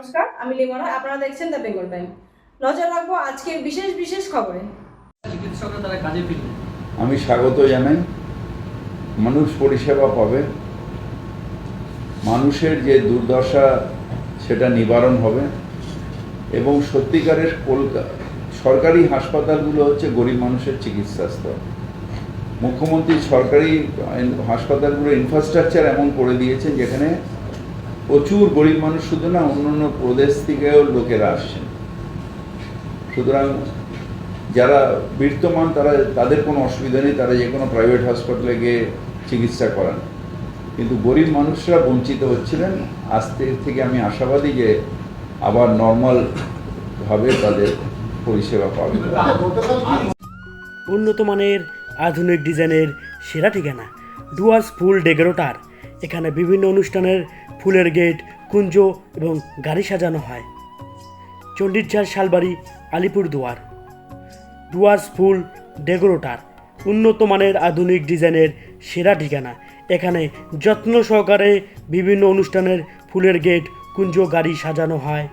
নমস্কার আমি লিমনা আপনারা দেখছেন দ্য বেঙ্গল টাইম নজর রাখব আজকের বিশেষ বিশেষ খবরে। চিকিৎসকরা তারা কাজে ফিরবে। আমি স্বাগত জানাই। মানুষ পরিষেবা পাবে। মানুষের যে দুর্দশা সেটা নিবারণ হবে। এবং সত্যিকারের কলকাতা সরকারি হাসপাতালগুলো হচ্ছে গরিব মানুষের চিকিৎসা স্থল মুখ্যমন্ত্রী সরকারি হাসপাতালগুলোর ইনফ্রাস্ট্রাকচার এমন করে দিয়েছেন যেখানে প্রচুর গরিব মানুষ শুধু না অন্য অন্য প্রদেশ থেকেও লোকেরা আসছেন। সুতরাং যারা বৃত্তমান, তারা, তাদের কোনো অসুবিধা নেই, তারা যে কোনো প্রাইভেট হসপিটালে গিয়ে চিকিৎসা করান। কিন্তু গরিব মানুষরা বঞ্চিত হচ্ছিলেন। আজ থেকে- আমি আশাবাদী যে আবার নর্মাল ভাবে তাদের পরিষেবা পাবে। উন্নত মানের আধুনিক ডিজাইনের সেরা ঠিকানা ডুয়ার্স ফুল ডেকোরেটর এখানে বিভিন্ন অনুষ্ঠানের ফুলের গেট, কুঞ্জ এবং গাড়ি সাজানো হয়। চণ্ডীরঝাড় শালবাড়ি, আলিপুর দুয়ার। ডুয়ার্স ফুল ডেকোরেটর, উন্নত মানের আধুনিক ডিজাইনের সেরা ঠিকানা। এখানে যত্ন সহকারে বিভিন্ন অনুষ্ঠানের ফুলের গেট, কুঞ্জ, গাড়ি সাজানো হয়।